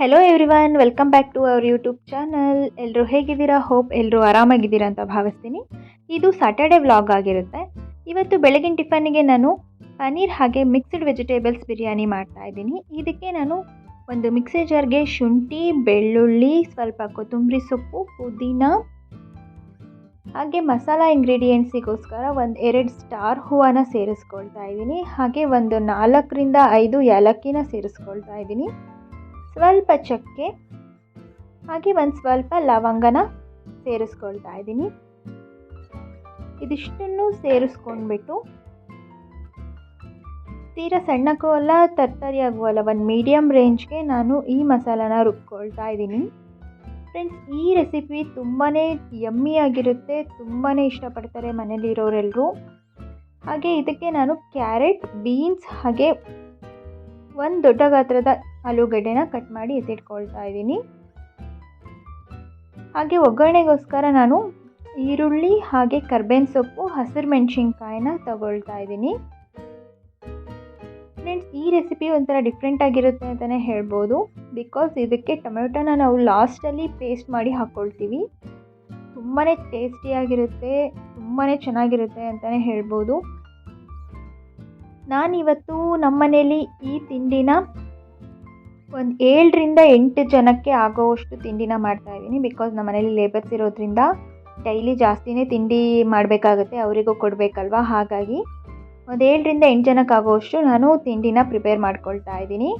Hello everyone welcome back to our YouTube channel ಎಲ್ಲರೂ ಹೇಗಿದ್ದೀರಾ? Hope ಎಲ್ಲರೂ ಆರಾಮಾಗಿದ್ದೀರಾ ಅಂತ ಭಾವಿಸ್ತೀನಿ. ಇದು ಸ್ಯಾಟರ್ಡೆ ವ್ಲಾಗ್ ಆಗಿರುತ್ತೆ. ಇವತ್ತು ಬೆಳಗಿನ ಟಿಫನ್ನಿಗೆ ನಾನು ಪನೀರ್ ಹಾಗೆ ಮಿಕ್ಸ್ಡ್ ವೆಜಿಟೇಬಲ್ಸ್ ಬಿರಿಯಾನಿ ಮಾಡ್ತಾ ಇದ್ದೀನಿ. ಇದಕ್ಕೆ ನಾನು ಒಂದು ಮಿಕ್ಸಿ ಜಾರ್ಗೆ ಶುಂಠಿ, ಬೆಳ್ಳುಳ್ಳಿ, ಸ್ವಲ್ಪ ಕೊತ್ತಂಬರಿ ಸೊಪ್ಪು, ಪುದೀನ ಹಾಗೆ ಮಸಾಲ ಇಂಗ್ರೀಡಿಯೆಂಟ್ಸಿಗೋಸ್ಕರ ಒಂದು ಎರಡು ಸ್ಟಾರ್ ಹೂವನ್ನ ಸೇರಿಸ್ಕೊಳ್ತಾ ಇದ್ದೀನಿ. ಹಾಗೆ ಒಂದು ನಾಲ್ಕರಿಂದ ಐದು ಏಲಕ್ಕಿನ ಸೇರಿಸ್ಕೊಳ್ತಾ ಇದ್ದೀನಿ. ಸ್ವಲ್ಪ ಚಕ್ಕೆ ಹಾಗೆ ಒಂದು ಸ್ವಲ್ಪ ಲವಂಗನ ಸೇರಿಸ್ಕೊಳ್ತಾ ಇದ್ದೀನಿ. ಇದಿಷ್ಟನ್ನು ಸೇರಿಸ್ಕೊಂಡ್ಬಿಟ್ಟು ತೀರಾ ಸಣ್ಣಕ್ಕೂ ಅಲ್ಲ ತರ್ತರಿ ಆಗುವಲ್ಲ ಒಂದು ಮೀಡಿಯಮ್ ರೇಂಜ್ಗೆ ನಾನು ಈ ಮಸಾಲಾನ ರುಬ್ಕೊಳ್ತಾ ಇದ್ದೀನಿ. ಫ್ರೆಂಡ್ಸ್ ಈ ರೆಸಿಪಿ ತುಂಬಾ ಯಮ್ಮಿ ಆಗಿರುತ್ತೆ ತುಂಬಾ ಇಷ್ಟಪಡ್ತಾರೆ ಮನೇಲಿರೋರೆಲ್ಲರೂ ಹಾಗೆ ಇದಕ್ಕೆ ನಾನು ಕ್ಯಾರೆಟ್ ಬೀನ್ಸ್ ಹಾಗೆ ಒಂದು ದೊಡ್ಡ ಗಾತ್ರದ ಆಲೂಗಡ್ಡೆನ ಕಟ್ ಮಾಡಿ ಎತ್ತಿಟ್ಕೊಳ್ತಾ ಇದ್ದೀನಿ. ಹಾಗೆ ಒಗ್ಗರಣೆಗೋಸ್ಕರ ನಾನು ಈರುಳ್ಳಿ ಹಾಗೆ ಕರ್ಬೇವಿನ ಸೊಪ್ಪು, ಹಸಿರು ಮೆಣಸಿನ್ಕಾಯಿನ ತಗೊಳ್ತಾ ಇದ್ದೀನಿ. ಫ್ರೆಂಡ್ಸ್, ಈ ರೆಸಿಪಿ ಒಂಥರ ಡಿಫ್ರೆಂಟ್ ಆಗಿರುತ್ತೆ ಅಂತಲೇ ಹೇಳ್ಬೋದು. ಬಿಕಾಸ್ ಇದಕ್ಕೆ ಟೊಮೆಟೊನ ನಾವು ಲಾಸ್ಟಲ್ಲಿ ಪೇಸ್ಟ್ ಮಾಡಿ ಹಾಕ್ಕೊಳ್ತೀವಿ ತುಂಬಾ ಟೇಸ್ಟಿಯಾಗಿರುತ್ತೆ ತುಂಬಾ ಚೆನ್ನಾಗಿರುತ್ತೆ ಅಂತಲೇ ಹೇಳ್ಬೋದು. ನಾನಿವತ್ತು ನಮ್ಮ ಮನೇಲಿ ಈ ತಿಂಡಿನ ಒಂದು ಏಳರಿಂದ ಎಂಟು ಜನಕ್ಕೆ ಆಗೋವಷ್ಟು ತಿಂಡಿನ ಮಾಡ್ತಾಯಿದ್ದೀನಿ ಬಿಕಾಸ್ ನಮ್ಮ ಮನೇಲಿ ಲೇಬರ್ಸ್ ಇರೋದ್ರಿಂದ ಡೈಲಿ ಜಾಸ್ತಿನೇ ತಿಂಡಿ ಮಾಡಬೇಕಾಗುತ್ತೆ, ಅವರಿಗೂ ಕೊಡಬೇಕಲ್ವ? ಹಾಗಾಗಿ ಒಂದು ಏಳರಿಂದ ಎಂಟು ಜನಕ್ಕೆ ಆಗೋವಷ್ಟು ನಾನು ತಿಂಡಿನ ಪ್ರಿಪೇರ್ ಮಾಡ್ಕೊಳ್ತಾ ಇದ್ದೀನಿ.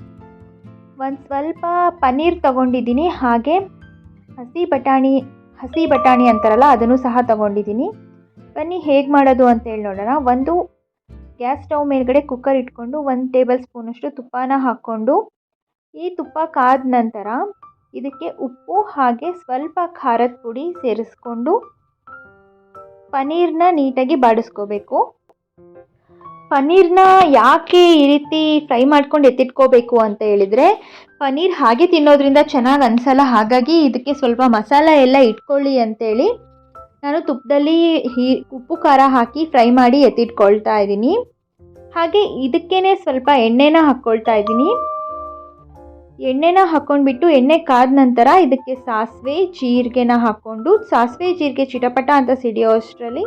ಒಂದು ಸ್ವಲ್ಪ ಪನ್ನೀರ್ ತಗೊಂಡಿದ್ದೀನಿ, ಹಾಗೆ ಹಸಿ ಬಟಾಣಿ ಹಸಿ ಬಟಾಣಿ ಅಂತಾರಲ್ಲ, ಅದನ್ನು ಸಹ ತಗೊಂಡಿದ್ದೀನಿ. ಬನ್ನಿ, ಹೇಗೆ ಮಾಡೋದು ಅಂತೇಳಿ ನೋಡೋಣ. ಒಂದು ಗ್ಯಾಸ್ ಸ್ಟವ್ ಮೇಲ್ಗಡೆ ಕುಕ್ಕರ್ ಇಟ್ಕೊಂಡು ಒಂದು ಟೇಬಲ್ ಸ್ಪೂನಷ್ಟು ತುಪ್ಪನ ಹಾಕ್ಕೊಂಡು ಈ ತುಪ್ಪ ಕಾದ ನಂತರ ಇದಕ್ಕೆ ಉಪ್ಪು ಹಾಗೆ ಸ್ವಲ್ಪ ಖಾರದ ಪುಡಿ ಸೇರಿಸ್ಕೊಂಡು ಪನ್ನೀರ್ನ ನೀಟಾಗಿ ಬಾಡಿಸ್ಕೋಬೇಕು. ಪನ್ನೀರ್ನ ಯಾಕೆ ಈ ರೀತಿ ಫ್ರೈ ಮಾಡ್ಕೊಂಡು ಎತ್ತಿಟ್ಕೋಬೇಕು ಅಂತ ಹೇಳಿದರೆ ಪನ್ನೀರ್ ಹಾಗೆ ತಿನ್ನೋದ್ರಿಂದ ಚೆನ್ನಾಗಿ ಅನಿಸಲ್ಲ, ಹಾಗಾಗಿ ಇದಕ್ಕೆ ಸ್ವಲ್ಪ ಮಸಾಲ ಎಲ್ಲ ಇಟ್ಕೊಳ್ಳಿ ಅಂತೇಳಿ ನಾನು ತುಪ್ಪದಲ್ಲಿ ಹೀ ಉಪ್ಪು ಖಾರ ಹಾಕಿ ಫ್ರೈ ಮಾಡಿ ಎತ್ತಿಟ್ಕೊಳ್ತಾ ಇದ್ದೀನಿ. ಹಾಗೆ ಇದಕ್ಕೇ ಸ್ವಲ್ಪ ಎಣ್ಣೆನ ಹಾಕ್ಕೊಳ್ತಾ ಇದ್ದೀನಿ. ಎಣ್ಣೆನ ಹಾಕ್ಕೊಂಡ್ಬಿಟ್ಟು ಎಣ್ಣೆ ಕಾದ ನಂತರ ಇದಕ್ಕೆ ಸಾಸಿವೆ, ಜೀರಿಗೆನ ಹಾಕ್ಕೊಂಡು ಸಾಸಿವೆ, ಜೀರಿಗೆ, ಚಿಟಪಟ ಅಂತ ಸಿಡಿಯೋ ಅಷ್ಟರಲ್ಲಿ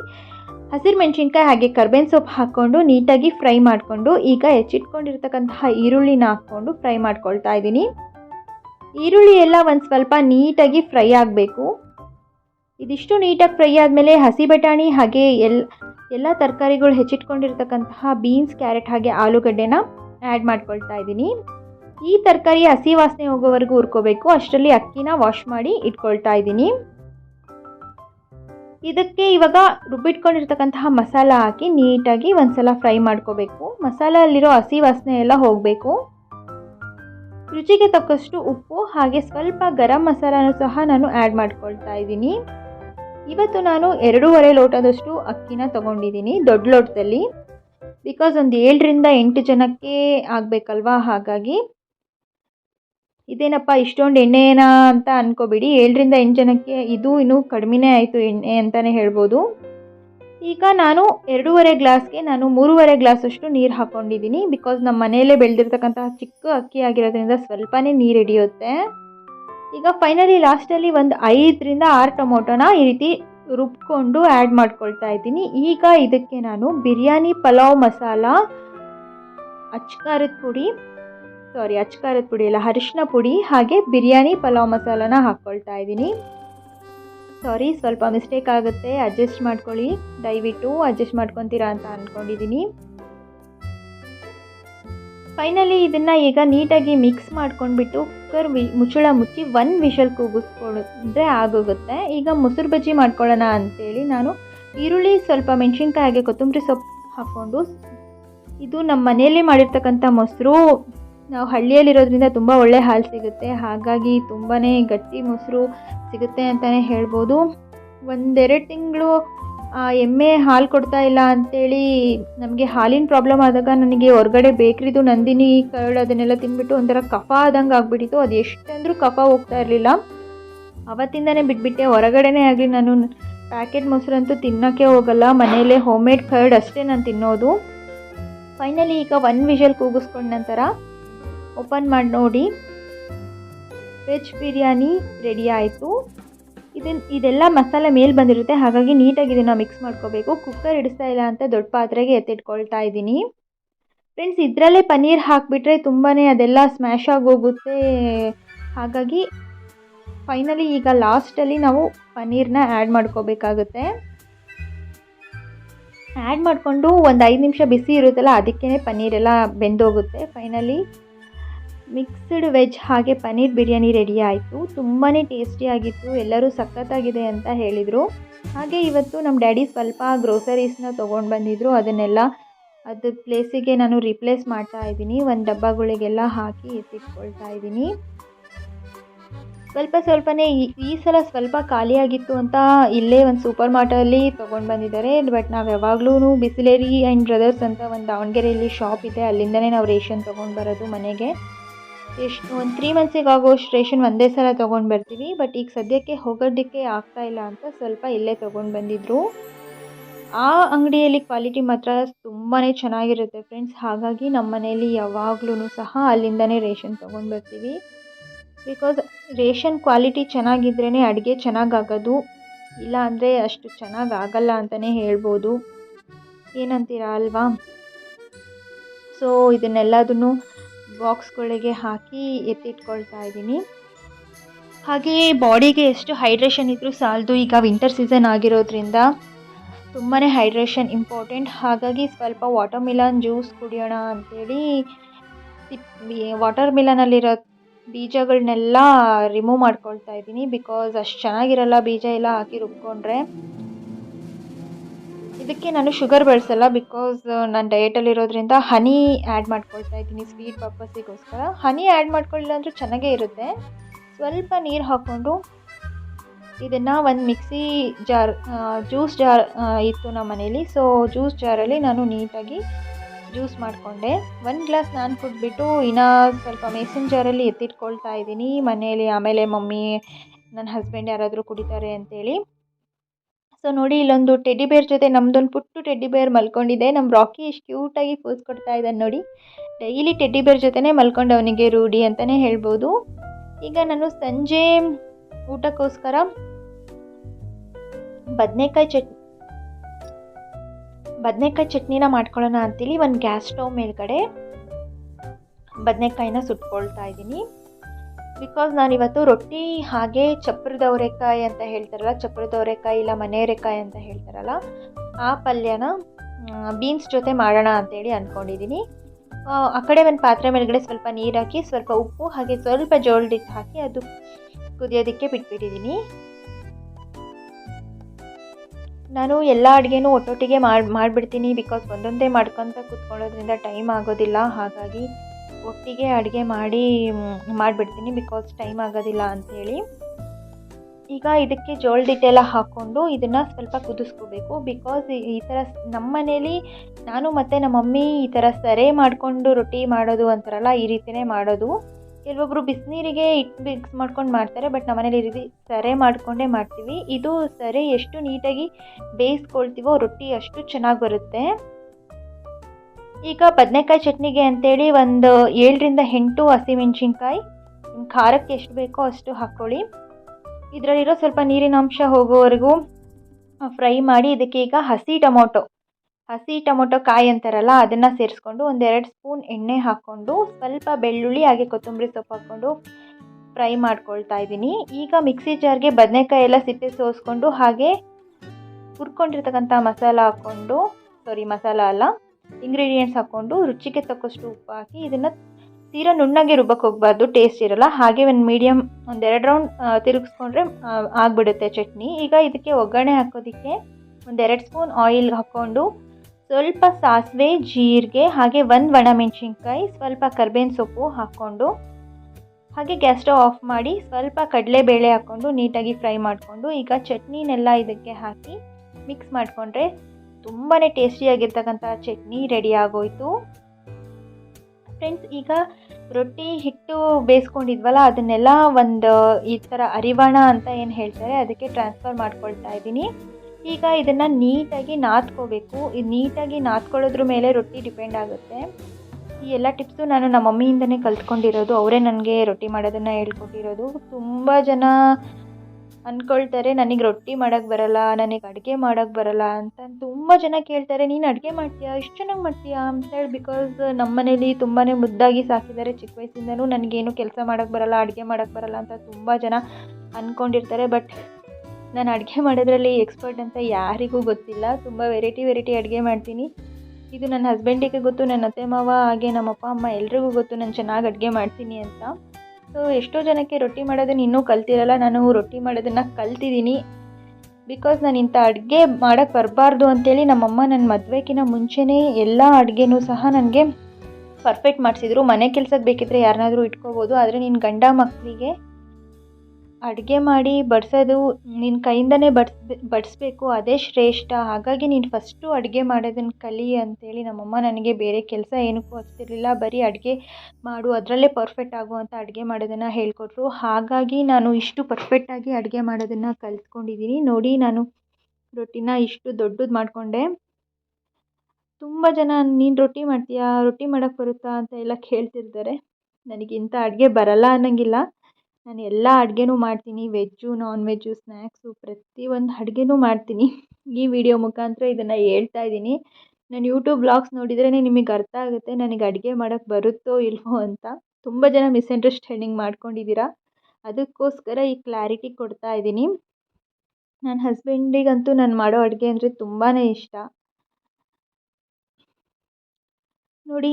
ಹಸಿರು ಮೆಣಸಿನ್ಕಾಯಿ ಹಾಗೆ ಕರ್ಬೇವಿನ ಸೊಪ್ಪು ಹಾಕ್ಕೊಂಡು ನೀಟಾಗಿ ಫ್ರೈ ಮಾಡಿಕೊಂಡು ಈಗ ಹೆಚ್ಚಿಟ್ಕೊಂಡಿರ್ತಕ್ಕಂತಹ ಈರುಳ್ಳಿನ ಹಾಕ್ಕೊಂಡು ಫ್ರೈ ಮಾಡ್ಕೊಳ್ತಾ ಇದ್ದೀನಿ. ಈರುಳ್ಳಿ ಎಲ್ಲ ಒಂದು ಸ್ವಲ್ಪ ನೀಟಾಗಿ ಫ್ರೈ ಆಗಬೇಕು. ಇದಿಷ್ಟು ನೀಟಾಗಿ ಫ್ರೈ ಆದಮೇಲೆ ಹಸಿ ಬಟಾಣಿ ಹಾಗೆ ಎಲ್, ಎಲ್ಲ ತರಕಾರಿಗಳು ಹೆಚ್ಚಿಟ್ಕೊಂಡಿರ್ತಕ್ಕಂತಹ ಬೀನ್ಸ್, ಕ್ಯಾರೆಟ್ ಹಾಗೆ ಆಲೂಗಡ್ಡೆನ ಆ್ಯಡ್ ಮಾಡ್ಕೊಳ್ತಾ ಇದ್ದೀನಿ. ಈ ತರಕಾರಿ ಹಸಿ ವಾಸನೆ ಹೋಗೋವರೆಗೂ ಹುರ್ಕೋಬೇಕು. ಅಷ್ಟರಲ್ಲಿ ಅಕ್ಕಿನ ವಾಶ್ ಮಾಡಿ ಇಟ್ಕೊಳ್ತಾ ಇದ್ದೀನಿ. ಇದಕ್ಕೆ ಇವಾಗ ರುಬ್ಬಿಟ್ಕೊಂಡಿರ್ತಕ್ಕಂತಹ ಮಸಾಲ ಹಾಕಿ ನೀಟಾಗಿ ಒಂದ್ಸಲ ಫ್ರೈ ಮಾಡ್ಕೋಬೇಕು. ಮಸಾಲಲ್ಲಿರೋ ಹಸಿ ವಾಸನೆ ಎಲ್ಲ ಹೋಗಬೇಕು. ರುಚಿಗೆ ತಕ್ಕಷ್ಟು ಉಪ್ಪು ಹಾಗೆ ಸ್ವಲ್ಪ ಗರಂ ಮಸಾಲನೂ ಸಹ ನಾನು ಆ್ಯಡ್ ಮಾಡ್ಕೊಳ್ತಾ ಇದ್ದೀನಿ. ಇವತ್ತು ನಾನು ಎರಡೂವರೆ ಲೋಟದಷ್ಟು ಅಕ್ಕಿನ ತೊಗೊಂಡಿದ್ದೀನಿ ದೊಡ್ಡ ಲೋಟದಲ್ಲಿ. ಬಿಕಾಸ್ ಒಂದು ಏಳರಿಂದ ಎಂಟು ಜನಕ್ಕೆ ಆಗಬೇಕಲ್ವಾ ಹಾಗಾಗಿ. ಇದೇನಪ್ಪ, ಇಷ್ಟೊಂದು ಎಣ್ಣೆನಾ ಅಂತ ಅನ್ಕೋಬೇಡಿ. ಏಳರಿಂದ ಎಂಟು ಜನಕ್ಕೆ ಇದು ಇನ್ನೂ ಕಡಿಮೆನೇ ಆಯಿತು ಎಣ್ಣೆ ಅಂತಲೇ ಹೇಳ್ಬೋದು. ಈಗ ನಾನು ಎರಡೂವರೆ ಗ್ಲಾಸ್ಗೆ ನಾನು ಮೂರುವರೆ ಗ್ಲಾಸಷ್ಟು ನೀರು ಹಾಕ್ಕೊಂಡಿದ್ದೀನಿ ಬಿಕಾಸ್ ನಮ್ಮ ಮನೆಯಲ್ಲೇ ಬೆಳೆದಿರ್ತಕ್ಕಂತಹ ಚಿಕ್ಕ ಅಕ್ಕಿ ಆಗಿರೋದ್ರಿಂದ ಸ್ವಲ್ಪನೇ ನೀರು ಹಿಡಿಯುತ್ತೆ. ಈಗ ಫೈನಲಿ ಲಾಸ್ಟಲ್ಲಿ ಒಂದು ಐದರಿಂದ ಆರು ಟೊಮೊಟೊನ ಈ ರೀತಿ ರುಬ್ಕೊಂಡು ಆ್ಯಡ್ ಮಾಡ್ಕೊಳ್ತಾ ಇದ್ದೀನಿ. ಈಗ ಇದಕ್ಕೆ ನಾನು ಬಿರಿಯಾನಿ ಪಲಾವ್ ಮಸಾಲ ಅಚ್ಕಾರದ ಪುಡಿ ಸಾರಿ ಅಚ್ಚಕಾರದ ಪುಡಿ ಅಲ್ಲ, ಅರಿಶಿನ ಪುಡಿ, ಹಾಗೆ ಬಿರಿಯಾನಿ, ಪಲಾವ್ ಮಸಾಲನ ಹಾಕ್ಕೊಳ್ತಾ ಇದ್ದೀನಿ. ಸಾರಿ ಸ್ವಲ್ಪ ಮಿಸ್ಟೇಕ್ ಆಗುತ್ತೆ ಅಡ್ಜಸ್ಟ್ ಮಾಡ್ಕೊಳ್ಳಿ. ದಯವಿಟ್ಟು ಅಡ್ಜಸ್ಟ್ ಮಾಡ್ಕೊತೀರಾ ಅಂತ ಅಂದ್ಕೊಂಡಿದ್ದೀನಿ ಫೈನಲಿ ಇದನ್ನು ಈಗ ನೀಟಾಗಿ ಮಿಕ್ಸ್ ಮಾಡ್ಕೊಂಡ್ಬಿಟ್ಟು ಕುಕ್ಕರ್ ಮುಚ್ಚಳ ಮುಚ್ಚಿ ಒಂದು ವಿಷಲ್ ಕೂಗಿಸ್ಕೊಂಡ್ರೆ ಆಗೋಗುತ್ತೆ. ಈಗ ಮೊಸರು ಬಜ್ಜಿ ಮಾಡ್ಕೊಳ್ಳೋಣ ಅಂತೇಳಿ ನಾನು ಈರುಳ್ಳಿ ಸ್ವಲ್ಪ ಮೆಣಸಿನ್ಕಾಯಿ ಹಾಗೆ ಕೊತ್ತಂಬರಿ ಸೊಪ್ಪು ಹಾಕ್ಕೊಂಡು, ಇದು ನಮ್ಮ ಮನೆಯಲ್ಲೇ ಮಾಡಿರ್ತಕ್ಕಂಥ ಮೊಸರು ನಾವು ಹಳ್ಳಿಯಲ್ಲಿರೋದ್ರಿಂದ ತುಂಬ ಒಳ್ಳೆ ಹಾಲು ಸಿಗುತ್ತೆ. ಹಾಗಾಗಿ ತುಂಬಾ ಗಟ್ಟಿ ಮೊಸರು ಸಿಗುತ್ತೆ ಅಂತಲೇ ಹೇಳ್ಬೋದು. ಒಂದೆರಡು ತಿಂಗಳು ಎಮ್ಮೆ ಹಾಲು ಕೊಡ್ತಾ ಇಲ್ಲ ಅಂಥೇಳಿ ನಮಗೆ ಹಾಲಿನ ಪ್ರಾಬ್ಲಮ್ ಆದಾಗ ನನಗೆ ಹೊರಗಡೆ ಬೇಕ್ರಿದು ನಂದಿನಿ ಕರ್ಡ್ ಅದನ್ನೆಲ್ಲ ತಿಂದ್ಬಿಟ್ಟು ಒಂಥರ ಕಫ ಆದಂಗೆ ಆಗಿಬಿಟ್ಟಿತ್ತು. ಅದು ಎಷ್ಟಂದರೂ ಕಫ ಹೋಗ್ತಾ ಇರಲಿಲ್ಲ. ಅವತ್ತಿಂದನೇ ಬಿಟ್ಬಿಟ್ಟೆ. ಹೊರಗಡೆನೇ ಆಗಲಿ ನಾನು ಪ್ಯಾಕೆಟ್ ಮೊಸರಂತೂ ತಿನ್ನೋಕ್ಕೆ ಹೋಗಲ್ಲ. ಮನೆಯಲ್ಲೇ ಹೋಮ್ ಮೇಡ್ ಕರ್ಡ್ ಅಷ್ಟೇ ನಾನು ತಿನ್ನೋದು. ಫೈನಲಿ ಈಗ ಒನ್ ವಿಷಲ್ ಕೂಗಿಸ್ಕೊಂಡ ನಂತರ ಓಪನ್ ಮಾಡಿ ನೋಡಿ. ವೆಜ್ ಬಿರಿಯಾನಿ ರೆಡಿ ಆಯಿತು. ಇದನ್ನ ಇದೆಲ್ಲ ಮಸಾಲೆ ಮೇಲೆ ಬಂದಿರುತ್ತೆ. ಹಾಗಾಗಿ ನೀಟಾಗಿ ಇದನ್ನು ಮಿಕ್ಸ್ ಮಾಡ್ಕೋಬೇಕು. ಕುಕ್ಕರ್ ಹಿಡಿಸ್ತಾ ಇಲ್ಲ ಅಂತ ದೊಡ್ಡ ಪಾತ್ರೆಗೆ ಎತ್ತಿಟ್ಕೊಳ್ತಾ ಇದ್ದೀನಿ. ಫ್ರೆಂಡ್ಸ್, ಇದರಲ್ಲೇ ಪನ್ನೀರ್ ಹಾಕಿಬಿಟ್ರೆ ತುಂಬಾ ಅದೆಲ್ಲ ಸ್ಮ್ಯಾಶ್ ಆಗೋಗುತ್ತೆ. ಹಾಗಾಗಿ ಫೈನಲಿ ಈಗ ಲಾಸ್ಟಲ್ಲಿ ನಾವು ಪನ್ನೀರನ್ನ ಆ್ಯಡ್ ಮಾಡ್ಕೋಬೇಕಾಗುತ್ತೆ. ಆ್ಯಡ್ ಮಾಡಿಕೊಂಡು ಒಂದು ಐದು ನಿಮಿಷ ಬಿಸಿ ಇರುತ್ತಲ್ಲ ಅದಕ್ಕೇ ಪನ್ನೀರೆಲ್ಲ ಬೆಂದೋಗುತ್ತೆ. ಫೈನಲಿ ಮಿಕ್ಸ್ಡ್ ವೆಜ್ ಹಾಗೆ ಪನ್ನೀರ್ ಬಿರಿಯಾನಿ ರೆಡಿ ಆಯಿತು. ತುಂಬಾ ಟೇಸ್ಟಿಯಾಗಿತ್ತು ಎಲ್ಲರೂ ಸಖತ್ತಾಗಿದೆ ಅಂತ ಹೇಳಿದರು. ಹಾಗೆ ಇವತ್ತು ನಮ್ಮ ಡ್ಯಾಡಿ ಸ್ವಲ್ಪ ಗ್ರೋಸರೀಸ್ನ ತೊಗೊಂಡು ಬಂದಿದ್ದರು ಅದನ್ನೆಲ್ಲ ಅದ್ರ ಪ್ಲೇಸಿಗೆ ನಾನು ರಿಪ್ಲೇಸ್ ಮಾಡ್ತಾ ಇದ್ದೀನಿ. ಒಂದು ಡಬ್ಬಗಳಿಗೆಲ್ಲ ಹಾಕಿ ಎತ್ತಿಟ್ಕೊಳ್ತಾ ಇದ್ದೀನಿ. ಸ್ವಲ್ಪ ಸ್ವಲ್ಪನೇ ಈ ಈ ಸಲ ಸ್ವಲ್ಪ ಖಾಲಿಯಾಗಿತ್ತು ಅಂತ ಇಲ್ಲೇ ಒಂದು ಸೂಪರ್ ಮಾರ್ಟಲ್ಲಿ ತೊಗೊಂಡು ಬಂದಿದ್ದಾರೆ. ಬಟ್ ನಾವು ಯಾವಾಗಲೂ ಬಿಸಿಲೇರಿ ಆ್ಯಂಡ್ ಬ್ರದರ್ಸ್ ಅಂತ ಒಂದು ದಾವಣಗೆರೆಯಲ್ಲಿ ಶಾಪ್ ಇದೆ. ಅಲ್ಲಿಂದನೇ ನಾವು ರೇಷನ್ ತೊಗೊಂಡು ಬರೋದು ಮನೆಗೆ. ಎಷ್ಟು ಒಂದು ತ್ರೀ ಮಂತ್ಸಿಗೆ ಆಗೋಷ್ಟು ರೇಷನ್ ಒಂದೇ ಸಲ ತೊಗೊಂಡು ಬರ್ತೀವಿ, ಬಟ್ ಈಗ ಸದ್ಯಕ್ಕೆ ಹೋಗೋದಕ್ಕೆ ಇಲ್ಲ ಅಂತ ಸ್ವಲ್ಪ ಇಲ್ಲೇ ತೊಗೊಂಡು ಬಂದಿದ್ದರು ಆ ಅಂಗಡಿಯಲ್ಲಿ ಕ್ವಾಲಿಟಿ ಮಾತ್ರ ತುಂಬಾ ಚೆನ್ನಾಗಿರುತ್ತೆ ಫ್ರೆಂಡ್ಸ್ ಹಾಗಾಗಿ ನಮ್ಮ ಮನೆಯಲ್ಲಿ ಯಾವಾಗ್ಲೂ ಸಹ ಅಲ್ಲಿಂದನೇ ರೇಷನ್ ತೊಗೊಂಡು ಬರ್ತೀವಿ. ಬಿಕಾಸ್ ರೇಷನ್ ಕ್ವಾಲಿಟಿ ಚೆನ್ನಾಗಿದ್ರೇ ಅಡುಗೆ ಚೆನ್ನಾಗಾಗೋದು, ಇಲ್ಲ ಅಂದರೆ ಅಷ್ಟು ಚೆನ್ನಾಗಿ ಆಗಲ್ಲ ಅಂತಲೇ ಹೇಳ್ಬೋದು. ಏನಂತೀರಾ ಅಲ್ವಾ? ಸೊ ಇದನ್ನೆಲ್ಲದನ್ನು ಬಾಕ್ಸ್ಗಳಿಗೆ ಹಾಕಿ ಎತ್ತಿಟ್ಕೊಳ್ತಾ ಇದ್ದೀನಿ. ಹಾಗೆಯೇ ಬಾಡಿಗೆ ಎಷ್ಟು ಹೈಡ್ರೇಷನ್ ಇದ್ದರೂ ಸಾಲದು. ಈಗ ವಿಂಟರ್ ಸೀಸನ್ ಆಗಿರೋದ್ರಿಂದ ತುಂಬಾ ಹೈಡ್ರೇಷನ್ ಇಂಪಾರ್ಟೆಂಟ್. ಹಾಗಾಗಿ ಸ್ವಲ್ಪ ವಾಟರ್ ಮಿಲನ್ ಜ್ಯೂಸ್ ಕುಡಿಯೋಣ ಅಂಥೇಳಿ ವಾಟರ್ ಮಿಲನಲ್ಲಿರೋ ಬೀಜಗಳನ್ನೆಲ್ಲ ರಿಮೂವ್ ಮಾಡ್ಕೊಳ್ತಾ ಇದ್ದೀನಿ. ಬಿಕಾಸ್ ಅಷ್ಟು ಚೆನ್ನಾಗಿರಲ್ಲ ಬೀಜ ಎಲ್ಲ ಹಾಕಿ ರುಬ್ಕೊಂಡ್ರೆ. ಇದಕ್ಕೆ ನಾನು ಶುಗರ್ ಬಳಸಲ್ಲ ಬಿಕಾಸ್ ನಾನು ಡಯಟಲ್ಲಿರೋದ್ರಿಂದ ಹನಿ ಆ್ಯಡ್ ಮಾಡ್ಕೊಳ್ತಾ ಇದ್ದೀನಿ ಸ್ವೀಟ್ ಪರ್ಪಸ್ಸಿಗೋಸ್ಕರ ಹನಿ ಆ್ಯಡ್ ಮಾಡ್ಕೊಳ್ಳಿಲ್ಲ ಅಂದರೂ ಚೆನ್ನಾಗೇ ಇರುತ್ತೆ. ಸ್ವಲ್ಪ ನೀರು ಹಾಕ್ಕೊಂಡು ಇದನ್ನು ಒಂದು ಮಿಕ್ಸಿ ಜಾರ್ ಜ್ಯೂಸ್ ಜಾರ್ ಇತ್ತು ನಮ್ಮ ಮನೇಲಿ. ಸೊ ಜ್ಯೂಸ್ ಜಾರಲ್ಲಿ ನಾನು ನೀಟಾಗಿ ಜ್ಯೂಸ್ ಮಾಡಿಕೊಂಡೆ. ಒಂದು ಗ್ಲಾಸ್ ನಾನು ಕುಡಿದ್ಬಿಟ್ಟು ಇನ್ನೂ ಸ್ವಲ್ಪ ಮೇಸಿನ್ ಜಾರಲ್ಲಿ ಎತ್ತಿಟ್ಕೊಳ್ತಾ ಇದ್ದೀನಿ ಮನೆಯಲ್ಲಿ ಆಮೇಲೆ ಮಮ್ಮಿ, ನನ್ನ ಹಸ್ಬೆಂಡ್ ಯಾರಾದರೂ ಕುಡಿತಾರೆ ಅಂತೇಳಿ. ಸೊ ನೋಡಿ, ಇಲ್ಲೊಂದು ಟೆಡ್ಡಿ ಬೇರ್ ಜೊತೆ ನಮ್ಮದೊಂದು ಪುಟ್ಟು ಟೆಡ್ಡಿ ಬೇರ್ ಮಲ್ಕೊಂಡಿದೆ. ನಮ್ಮ ರಾಕಿ ಎಷ್ಟು ಕ್ಯೂಟಾಗಿ ಪೋಸ್ ಕೊಡ್ತಾ ಇದ್ದಾನೆ ನೋಡಿ. ಡೈಲಿ ಟೆಡ್ಡಿ ಬೇರ್ ಜೊತೆನೇ ಮಲ್ಕೊಂಡು ಅವನಿಗೆ ರೂಢಿ ಅಂತಲೇ ಹೇಳ್ಬೋದು. ಈಗ ನಾನು ಸಂಜೆ ಊಟಕ್ಕೋಸ್ಕರ ಬದನೆಕಾಯಿ ಚಟ್ನಿ ಬದನೆಕಾಯಿ ಚಟ್ನಿನ ಮಾಡ್ಕೊಳ್ಳೋಣ ಅಂತೇಳಿ ಒಂದು ಗ್ಯಾಸ್ ಸ್ಟೌವ್ ಮೇಲ್ಗಡೆ ಬದನೆಕಾಯಿನ ಸುಟ್ಕೊಳ್ತಾ ಇದ್ದೀನಿ. ಬಿಕಾಸ್ ನಾನಿವತ್ತು ರೊಟ್ಟಿ ಹಾಗೆ ಚಪ್ರದ ಅವರೆಕಾಯಿ ಅಂತ ಹೇಳ್ತಾರಲ್ಲ ಚಪ್ರದ ಅವರೆಕಾಯಿ ಇಲ್ಲ ಮನೆಯವರೆಕಾಯಿ ಅಂತ ಹೇಳ್ತಾರಲ್ಲ, ಆ ಪಲ್ಯನ ಬೀನ್ಸ್ ಜೊತೆ ಮಾಡೋಣ ಅಂತೇಳಿ ಅಂದ್ಕೊಂಡಿದ್ದೀನಿ ಆ ಕಡೆ ಒಂದು ಪಾತ್ರೆ ಮೇಲ್ಗಡೆ ಸ್ವಲ್ಪ ನೀರು ಹಾಕಿ, ಸ್ವಲ್ಪ ಉಪ್ಪು ಹಾಗೆ ಸ್ವಲ್ಪ ಜೋಳಿಗೆ ಹಾಕಿ ಅದು ಕುದಿಯೋದಕ್ಕೆ ಬಿಟ್ಬಿಟ್ಟಿದ್ದೀನಿ ನಾನು ಎಲ್ಲ ಅಡುಗೆನೂ ಒಟ್ಟೊಟ್ಟಿಗೆ ಮಾಡಿ, ಮಾಡಿಬಿಡ್ತೀನಿ ಬಿಕಾಸ್ ಒಂದೊಂದೇ ಮಾಡ್ಕೊತ ಕೂತ್ಕೊಳ್ಳೋದ್ರಿಂದ ಟೈಮ್ ಆಗೋದಿಲ್ಲ, ಹಾಗಾಗಿ ಒಟ್ಟಿಗೆ ಅಡುಗೆ ಮಾಡಿ ಮಾಡಿಬಿಡ್ತೀನಿ ಬಿಕಾಸ್ ಟೈಮ್ ಆಗೋದಿಲ್ಲ ಅಂಥೇಳಿ ಈಗ ಇದಕ್ಕೆ ಜೋಳದಿಟ್ಟೆಲ್ಲ ಹಾಕ್ಕೊಂಡು ಇದನ್ನು ಸ್ವಲ್ಪ ಕುದಿಸ್ಕೋಬೇಕು ಬಿಕಾಸ್ ಈ ಥರ ನಮ್ಮ ಮನೇಲಿ ನಾನು ಮತ್ತು ನಮ್ಮ ಮಮ್ಮಿ ಈ ಥರ ಸರೆ ಮಾಡಿಕೊಂಡು ರೊಟ್ಟಿ ಮಾಡೋದು ಅಂತಾರಲ್ಲ ಈ ರೀತಿಯೇ ಮಾಡೋದು. ಕೆಲವೊಬ್ಬರು ಬಿಸಿನೀರಿಗೆ ಇಟ್ಟು ಮಿಕ್ಸ್ ಮಾಡ್ಕೊಂಡು ಮಾಡ್ತಾರೆ ಬಟ್ ನಮ್ಮ ಮನೇಲಿ ರೀತಿ ಸರೆ ಮಾಡಿಕೊಂಡೇ ಮಾಡ್ತೀವಿ. ಇದು ಸರೆ ಎಷ್ಟು ನೀಟಾಗಿ ಬೇಯಿಸ್ಕೊಳ್ತೀವೋ ರೊಟ್ಟಿ ಅಷ್ಟು ಚೆನ್ನಾಗಿ ಬರುತ್ತೆ. ಈಗ ಬದನೆಕಾಯಿ ಚಟ್ನಿಗೆ ಅಂತೇಳಿ ಒಂದು ಏಳರಿಂದ ಎಂಟು ಹಸಿಮೆಣ್ಸಿನ್ಕಾಯಿ ಖಾರಕ್ಕೆ ಎಷ್ಟು ಬೇಕೋ ಅಷ್ಟು ಹಾಕ್ಕೊಳ್ಳಿ. ಇದರಲ್ಲಿರೋ ಸ್ವಲ್ಪ ನೀರಿನ ಅಂಶ ಹೋಗೋವರೆಗೂ ಫ್ರೈ ಮಾಡಿ ಇದಕ್ಕೆ ಈಗ ಹಸಿ ಟೊಮೊಟೊ. ಹಸಿ ಟೊಮೊಟೊ ಕಾಯಿ ಅಂತಾರಲ್ಲ, ಅದನ್ನು ಸೇರಿಸ್ಕೊಂಡು ಒಂದೆರಡು ಸ್ಪೂನ್ ಎಣ್ಣೆ ಹಾಕ್ಕೊಂಡು, ಸ್ವಲ್ಪ ಬೆಳ್ಳುಳ್ಳಿ, ಹಾಗೆ ಕೊತ್ತಂಬರಿ ಸೊಪ್ಪು ಹಾಕ್ಕೊಂಡು ಫ್ರೈ ಮಾಡ್ಕೊಳ್ತಾ ಇದ್ದೀನಿ. ಈಗ ಮಿಕ್ಸಿ ಜಾರ್ಗೆ ಬದನೆಕಾಯಿ ಎಲ್ಲ ಸಿಪ್ಪೆ ಸೋಸ್ಕೊಂಡು, ಹಾಗೆ ಹುರ್ಕೊಂಡಿರ್ತಕ್ಕಂಥ ಮಸಾಲ ಹಾಕ್ಕೊಂಡು, ಸಾರಿ ಮಸಾಲ ಅಲ್ಲ ಇಂಗ್ರೀಡಿಯೆಂಟ್ಸ್ ಹಾಕ್ಕೊಂಡು ರುಚಿಗೆ ತಕ್ಕಷ್ಟು ಉಪ್ಪು ಹಾಕಿ ಇದನ್ನು ತೀರಾ ನುಣ್ಣಗೆ ರುಬ್ಬಕ್ಕೆ ಹೋಗಬಾರ್ದು. ಟೇಸ್ಟ್ ಇರೋಲ್ಲ. ಹಾಗೆ ಒಂದು ಮೀಡಿಯಮ್ ಒಂದೆರಡು ರೌಂಡ್ ತಿರುಗಿಸ್ಕೊಂಡ್ರೆ ಆಗಿಬಿಡುತ್ತೆ ಚಟ್ನಿ. ಈಗ ಇದಕ್ಕೆ ಒಗ್ಗರಣೆ ಹಾಕೋದಕ್ಕೆ ಒಂದೆರಡು ಸ್ಪೂನ್ ಆಯಿಲ್ ಹಾಕ್ಕೊಂಡು ಸ್ವಲ್ಪ ಸಾಸಿವೆ, ಜೀರಿಗೆ, ಹಾಗೆ ಒಂದು ಒಣಮೆಣ್ಸಿನ್ಕಾಯಿ ಸ್ವಲ್ಪ ಕರ್ಬೇವಿನ ಸೊಪ್ಪು ಹಾಕ್ಕೊಂಡು ಹಾಗೆ ಗ್ಯಾಸ್ ಸ್ಟವ್ ಆಫ್ ಮಾಡಿ ಸ್ವಲ್ಪ ಕಡಲೆಬೇಳೆ ಹಾಕ್ಕೊಂಡು ನೀಟಾಗಿ ಫ್ರೈ ಮಾಡಿಕೊಂಡು ಈಗ ಚಟ್ನಿನೆಲ್ಲ ಇದಕ್ಕೆ ಹಾಕಿ ಮಿಕ್ಸ್ ಮಾಡಿಕೊಂಡ್ರೆ ತುಂಬಾ ಟೇಸ್ಟಿಯಾಗಿರ್ತಕ್ಕಂಥ ಚಟ್ನಿ ರೆಡಿ ಆಗೋಯಿತು. ಫ್ರೆಂಡ್ಸ್ ಈಗ ರೊಟ್ಟಿ ಹಿಟ್ಟು ಬೇಯಿಸ್ಕೊಂಡಿದ್ವಲ್ಲ, ಅದನ್ನೆಲ್ಲ ಒಂದು, ಈ ಥರ ಅರಿವಾಣ ಅಂತ ಏನು ಹೇಳ್ತಾರೆ, ಅದಕ್ಕೆ ಟ್ರಾನ್ಸ್ಫರ್ ಮಾಡ್ಕೊಳ್ತಾ ಇದ್ದೀನಿ. ಈಗ ಇದನ್ನು ನೀಟಾಗಿ ನಾದ್ಕೋಬೇಕು. ಇದು ನೀಟಾಗಿ ನಾದ್ಕೊಳ್ಳೋದ್ರ ಮೇಲೆ ರೊಟ್ಟಿ ಡಿಪೆಂಡ್ ಆಗುತ್ತೆ. ಈ ಎಲ್ಲ ಟಿಪ್ಸು ನಾನು ನಮ್ಮ ಮಮ್ಮಿಯಿಂದನೇ ಕಲ್ತ್ಕೊಂಡಿರೋದು. ಅವರೇ ನನಗೆ ರೊಟ್ಟಿ ಮಾಡೋದನ್ನು ಹೇಳ್ಕೊಟ್ಟಿರೋದು. ತುಂಬ ಜನ ಅಂದ್ಕೊಳ್ತಾರೆ ನನಗೆ ರೊಟ್ಟಿ ಮಾಡೋಕ್ಕೆ ಬರಲ್ಲ, ನನಗೆ ಅಡುಗೆ ಮಾಡೋಕ್ಕೆ ಬರಲ್ಲ ಅಂತ ತುಂಬ ಜನ ಕೇಳ್ತಾರೆ, ನೀನು ಅಡುಗೆ ಮಾಡ್ತೀಯಾ? ಇಷ್ಟು ಚೆನ್ನಾಗಿ ಮಾಡ್ತೀಯಾ? ಅಂತೇಳಿ ಬಿಕಾಸ್ ನಮ್ಮ ಮನೇಲಿ ತುಂಬಾ ಮುದ್ದಾಗಿ ಸಾಕಿದ್ದಾರೆ, ಚಿಕ್ಕ ವಯಸ್ಸಿಂದನೂ ನನಗೇನು ಕೆಲಸ ಮಾಡೋಕ್ಕೆ ಬರಲ್ಲ, ಅಡುಗೆ ಮಾಡೋಕ್ಕೆ ಬರಲ್ಲ ಅಂತ ತುಂಬ ಜನ ಅಂದ್ಕೊಂಡಿರ್ತಾರೆ ಬಟ್ ನಾನು ಅಡುಗೆ ಮಾಡೋದ್ರಲ್ಲಿ ಎಕ್ಸ್ಪರ್ಟ್ ಅಂತ ಯಾರಿಗೂ ಗೊತ್ತಿಲ್ಲ. ತುಂಬ ವೆರೈಟಿ ವೆರೈಟಿ ಅಡುಗೆ ಮಾಡ್ತೀನಿ. ಇದು ನನ್ನ ಹಸ್ಬೆಂಡಿಗೆ ಗೊತ್ತು ನನ್ನ ಅತ್ತೆ ಮಾವ, ಹಾಗೆ ನಮ್ಮ ಅಪ್ಪ ಅಮ್ಮ ಎಲ್ರಿಗೂ ಗೊತ್ತು, ನಾನು ಚೆನ್ನಾಗಿ ಅಡುಗೆ ಮಾಡ್ತೀನಿ ಅಂತ. ಸೊ, ಎಷ್ಟೋ ಜನಕ್ಕೆ ರೊಟ್ಟಿ ಮಾಡೋದನ್ನ ಇನ್ನೂ ಕಲ್ತಿರಲ್ಲ. ನಾನು ರೊಟ್ಟಿ ಮಾಡೋದನ್ನು ಕಲ್ತಿದ್ದೀನಿ. ಬಿಕಾಸ್ ನಾನು ಇಂಥ ಅಡುಗೆ ಮಾಡೋಕ್ಕೆ ಬರಬಾರ್ದು ಅಂತೇಳಿ ನಮ್ಮಮ್ಮ ನನ್ನ ಮದುವೆಗಿನ ಮುಂಚೆನೇ ಎಲ್ಲ ಅಡುಗೆನೂ ಸಹ ನನಗೆ ಪರ್ಫೆಕ್ಟ್ ಮಾಡಿಸಿದ್ರು. ಮನೆ ಕೆಲಸಕ್ಕೆ ಬೇಕಿದ್ದರೆ ಯಾರನ್ನಾದರೂ ಇಟ್ಕೋಬೋದು. ಆದರೆ ನಿನ್ನ ಗಂಡ ಮಕ್ಕಳಿಗೆ ಅಡುಗೆ ಮಾಡಿ ಬಡಿಸೋದು ನಿನ್ನ ಕೈಯಿಂದನೇ ಬಡ್ಸ್, ಬಡಿಸ್ಬೇಕು, ಅದೇ ಶ್ರೇಷ್ಠ. ಹಾಗಾಗಿ ನೀನು ಫಸ್ಟು ಅಡುಗೆ ಮಾಡೋದನ್ನು ಕಲಿ ಅಂತೇಳಿ ನಮ್ಮಮ್ಮ ನನಗೆ ಬೇರೆ ಕೆಲಸ ಏನಕ್ಕೂ ಹಚ್ತಿರ್ಲಿಲ್ಲ ಬರೀ ಅಡುಗೆ ಮಾಡು, ಅದರಲ್ಲೇ ಪರ್ಫೆಕ್ಟ್ ಆಗುವಂಥ ಅಡುಗೆ ಮಾಡೋದನ್ನು ಹೇಳಿಕೊಟ್ರು. ಹಾಗಾಗಿ ನಾನು ಇಷ್ಟು ಪರ್ಫೆಕ್ಟಾಗಿ ಅಡುಗೆ ಮಾಡೋದನ್ನು ಕಲ್ತ್ಕೊಂಡಿದ್ದೀನಿ ನೋಡಿ ನಾನು ರೊಟ್ಟಿನ ಇಷ್ಟು ದೊಡ್ಡದು ಮಾಡಿಕೊಂಡೆ. ತುಂಬ ಜನ, ನೀನು ರೊಟ್ಟಿ ಮಾಡ್ತೀಯಾ? ರೊಟ್ಟಿ ಮಾಡೋಕ್ಕೆ ಬರುತ್ತಾ? ಅಂತ ಎಲ್ಲ ಕೇಳ್ತಿರ್ತಾರೆ. ನನಗೆ ಇಂಥ ಅಡುಗೆ ಬರಲ್ಲ ಅನ್ನೋಂಗಿಲ್ಲ. ನಾನು ಎಲ್ಲ ಅಡುಗೆನೂ ಮಾಡ್ತೀನಿ, ವೆಜ್ಜು ನಾನ್ ವೆಜ್ಜು ಸ್ನ್ಯಾಕ್ಸು ಪ್ರತಿಯೊಂದು ಅಡುಗೆನೂ ಮಾಡ್ತೀನಿ. ಈ ವಿಡಿಯೋ ಮುಖಾಂತರ ಇದನ್ನು ಹೇಳ್ತಾ ಇದ್ದೀನಿ. ನಾನು ಯೂಟ್ಯೂಬ್ ಬ್ಲಾಗ್ಸ್ ನೋಡಿದ್ರೇ ನಿಮಗೆ ಅರ್ಥ ಆಗುತ್ತೆ, ನನಗೆ ಅಡುಗೆ ಮಾಡೋಕ್ಕೆ ಬರುತ್ತೋ ಇಲ್ವೋ ಅಂತ. ತುಂಬ ಜನ ಮಿಸ್ಅಂಡರ್ಸ್ಟ್ಯಾಂಡಿಂಗ್ ಮಾಡ್ಕೊಂಡಿದ್ದೀರಾ? ಅದಕ್ಕೋಸ್ಕರ ಈ ಕ್ಲಾರಿಟಿ ಕೊಡ್ತಾ ಇದ್ದೀನಿ. ನನ್ನ ಹಸ್ಬೆಂಡಿಗಂತೂ ನಾನು ಮಾಡೋ ಅಡುಗೆ ಅಂದರೆ ತುಂಬಾ ಇಷ್ಟ. ನೋಡಿ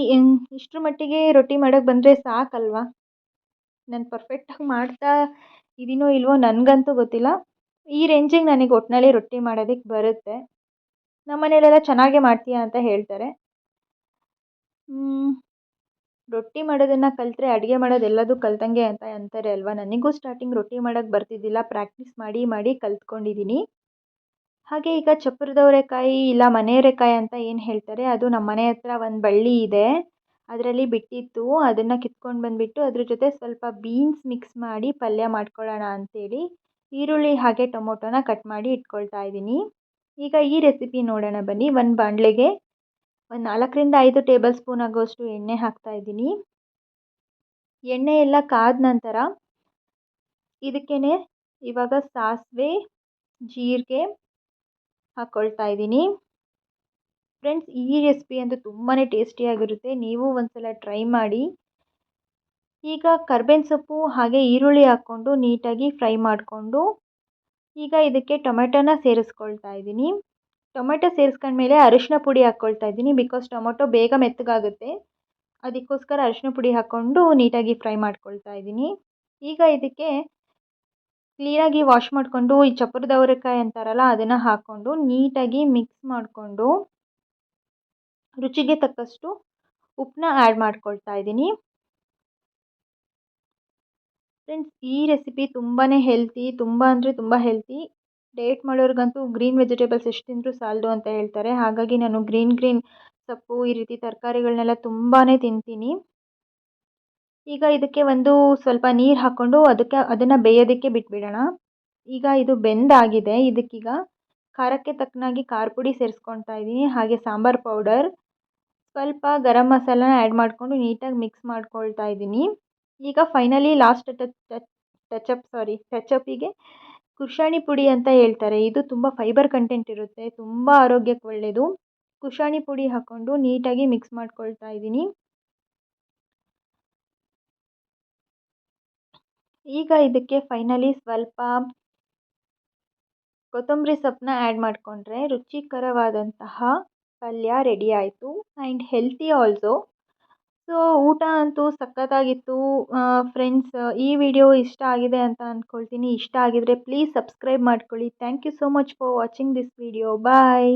ಇಷ್ಟರ ಮಟ್ಟಿಗೆ ರೊಟ್ಟಿ ಮಾಡೋಕ್ಕೆ ಬಂದರೆ ಸಾಕಲ್ವಾ? ನಾನು ಪರ್ಫೆಕ್ಟಾಗಿ ಮಾಡ್ತಾ ಇದೀನೋ ಇಲ್ವೋ ನನಗಂತೂ ಗೊತ್ತಿಲ್ಲ. ಈ ರೇಂಜಿಗೆ ನನಗೆ ಒಟ್ಟಿನಲ್ಲಿ ರೊಟ್ಟಿ ಮಾಡೋದಕ್ಕೆ ಬರುತ್ತೆ. ನಮ್ಮ ಮನೆಯಲ್ಲೆಲ್ಲ ಚೆನ್ನಾಗೇ ಮಾಡ್ತೀಯ ಅಂತ ಹೇಳ್ತಾರೆ. ರೊಟ್ಟಿ ಮಾಡೋದನ್ನು ಕಲಿತ್ರೆ ಅಡುಗೆ ಮಾಡೋದು ಎಲ್ಲದೂ ಕಲ್ತಂಗೆ ಅಂತ ಅಂತಾರೆ ಅಲ್ವಾ? ನನಗೂ ಸ್ಟಾರ್ಟಿಂಗ್ ರೊಟ್ಟಿ ಮಾಡೋಕ್ಕೆ ಬರ್ತಿದ್ದಿಲ್ಲ. ಪ್ರಾಕ್ಟೀಸ್ ಮಾಡಿ ಮಾಡಿ ಕಲ್ತ್ಕೊಂಡಿದ್ದೀನಿ ಹಾಗೆ ಈಗ ಚಪ್ಪರದವರೆಕಾಯಿ ಇಲ್ಲ ಮನೆಯವರೆಕಾಯಿ ಅಂತ ಏನು ಹೇಳ್ತಾರೆ? ಅದು ನಮ್ಮ ಮನೆ ಹತ್ರ ಒಂದು ಬಳ್ಳಿ ಇದೆ. ಅದರಲ್ಲಿ ಬಿಟ್ಟಿತ್ತು. ಅದನ್ನು ಕಿತ್ಕೊಂಡು ಬಂದುಬಿಟ್ಟು ಅದ್ರ ಜೊತೆ ಸ್ವಲ್ಪ ಬೀನ್ಸ್ ಮಿಕ್ಸ್ ಮಾಡಿ ಪಲ್ಯ ಮಾಡ್ಕೊಳ್ಳೋಣ ಅಂತೇಳಿ ಈರುಳ್ಳಿ ಹಾಗೆ ಟೊಮೊಟೊನ ಕಟ್ ಮಾಡಿ ಇಟ್ಕೊಳ್ತಾ ಇದ್ದೀನಿ. ಈಗ ಈ ರೆಸಿಪಿ ನೋಡೋಣ ಬನ್ನಿ. ಒಂದು ಬಾಣಲೆಗೆ ಒಂದು ನಾಲ್ಕರಿಂದ ಐದು ಟೇಬಲ್ ಸ್ಪೂನ್ ಆಗೋಷ್ಟು ಎಣ್ಣೆ ಹಾಕ್ತಾ ಇದ್ದೀನಿ. ಎಣ್ಣೆ ಎಲ್ಲ ಕಾದ ನಂತರ ಇದಕ್ಕೇ ಇವಾಗ ಸಾಸಿವೆ, ಜೀರಿಗೆ ಹಾಕ್ಕೊಳ್ತಾ ಇದ್ದೀನಿ. ಫ್ರೆಂಡ್ಸ್ ಈ ರೆಸಿಪಿ ಅಂತೂ ತುಂಬಾ ಟೇಸ್ಟಿಯಾಗಿರುತ್ತೆ ನೀವು ಒಂದು ಸಲ ಟ್ರೈ ಮಾಡಿ. ಈಗ ಕರ್ಬೇವಿನ ಸೊಪ್ಪು ಹಾಗೆ ಈರುಳ್ಳಿ ಹಾಕ್ಕೊಂಡು ನೀಟಾಗಿ ಫ್ರೈ ಮಾಡಿಕೊಂಡು, ಈಗ ಇದಕ್ಕೆ ಟೊಮೆಟೊನ ಸೇರಿಸ್ಕೊಳ್ತಾ ಇದ್ದೀನಿ. ಟೊಮೆಟೊ ಸೇರಿಸ್ಕೊಂಡ್ಮೇಲೆ ಅರಿಶಿನ ಪುಡಿ ಹಾಕ್ಕೊಳ್ತಾ ಇದ್ದೀನಿ ಬಿಕಾಸ್ ಟೊಮೊಟೊ ಬೇಗ ಮೆತ್ತಗಾಗುತ್ತೆ. ಅದಕ್ಕೋಸ್ಕರ ಅರಿಶಿನ ಪುಡಿ ಹಾಕ್ಕೊಂಡು ನೀಟಾಗಿ ಫ್ರೈ ಮಾಡ್ಕೊಳ್ತಾ ಇದ್ದೀನಿ. ಈಗ ಇದಕ್ಕೆ ಕ್ಲೀನಾಗಿ ವಾಶ್ ಮಾಡಿಕೊಂಡು ಈ ಚಪ್ಪರದ ಅವರೆಕಾಯಿ ಅಂತಾರಲ್ಲ, ಅದನ್ನು ಹಾಕ್ಕೊಂಡು ನೀಟಾಗಿ ಮಿಕ್ಸ್ ಮಾಡಿಕೊಂಡು ರುಚಿಗೆ ತಕ್ಕಷ್ಟು ಉಪ್ಪನ್ನ ಆ್ಯಡ್ ಮಾಡ್ಕೊಳ್ತಾ ಇದ್ದೀನಿ. ಫ್ರೆಂಡ್ಸ್ ಈ ರೆಸಿಪಿ ತುಂಬಾ ಹೆಲ್ತಿ ತುಂಬ ಅಂದರೆ ತುಂಬ ಹೆಲ್ತಿ ಡೇಟ್ ಮಾಡೋರಿಗಂತೂ ಗ್ರೀನ್ ವೆಜಿಟೇಬಲ್ಸ್ ಎಷ್ಟು ತಿಂದರೂ ಸಾಲದು ಅಂತ ಹೇಳ್ತಾರೆ. ಹಾಗಾಗಿ ನಾನು ಗ್ರೀನ್ ಗ್ರೀನ್ ಸೊಪ್ಪು, ಈ ರೀತಿ ತರಕಾರಿಗಳನ್ನೆಲ್ಲ ತುಂಬಾ ತಿಂತೀನಿ. ಈಗ ಇದಕ್ಕೆ ಒಂದು ಸ್ವಲ್ಪ ನೀರು ಹಾಕ್ಕೊಂಡು ಅದಕ್ಕೆ, ಅದನ್ನು ಬೇಯೋದಕ್ಕೆ ಬಿಟ್ಬಿಡೋಣ. ಈಗ ಇದು ಬೆಂದಾಗಿದೆ. ಇದಕ್ಕೀಗ ಖಾರಕ್ಕೆ ತಕ್ಕನಾಗಿ ಖಾರ ಪುಡಿ ಸೇರಿಸ್ಕೊಳ್ತಾ ಇದ್ದೀನಿ, ಹಾಗೆ ಸಾಂಬಾರು ಪೌಡರ್. ಸ್ವಲ್ಪ ಗರಂ ಮಸಾಲನ ಆ್ಯಡ್ ಮಾಡಿಕೊಂಡು ನೀಟಾಗಿ ಮಿಕ್ಸ್ ಮಾಡ್ಕೊಳ್ತಾ ಇದ್ದೀನಿ. ಈಗ finally last touch touchup sorry ಟಚಪ್ಪಿಗೆ ಕುಶಾಣಿ ಪುಡಿ ಅಂತ ಹೇಳ್ತಾರೆ. ಇದು ತುಂಬ ಫೈಬರ್ ಕಂಟೆಂಟ್ ಇರುತ್ತೆ, ತುಂಬ ಆರೋಗ್ಯಕ್ಕೆ ಒಳ್ಳೆಯದು ಕುಶಾಣಿ ಪುಡಿ ಹಾಕ್ಕೊಂಡು ನೀಟಾಗಿ ಮಿಕ್ಸ್ ಮಾಡ್ಕೊಳ್ತಾ ಇದ್ದೀನಿ. ಈಗ ಇದಕ್ಕೆ ಫೈನಲಿ ಸ್ವಲ್ಪ ಕೊತ್ತಂಬರಿ ಸೊಪ್ಪನ್ನ ಆ್ಯಡ್ ಮಾಡಿಕೊಂಡ್ರೆ ರುಚಿಕರವಾದಂತಹ ಪಲ್ಯ ರೆಡಿ ಆಯಿತು ಆ್ಯಂಡ್ ಹೆಲ್ತಿ ಆಲ್ಸೋ ಸೊ ಊಟ ಅಂತೂ ಸಖತ್ತಾಗಿತ್ತು. ಫ್ರೆಂಡ್ಸ್ ಈ ವಿಡಿಯೋ ಇಷ್ಟ ಆಗಿದೆ ಅಂತ ಅಂದ್ಕೊಳ್ತೀನಿ ಇಷ್ಟ ಆಗಿದ್ದರೆ ಪ್ಲೀಸ್ ಸಬ್ಸ್ಕ್ರೈಬ್ ಮಾಡ್ಕೊಳ್ಳಿ. Thank you so much for watching this video bye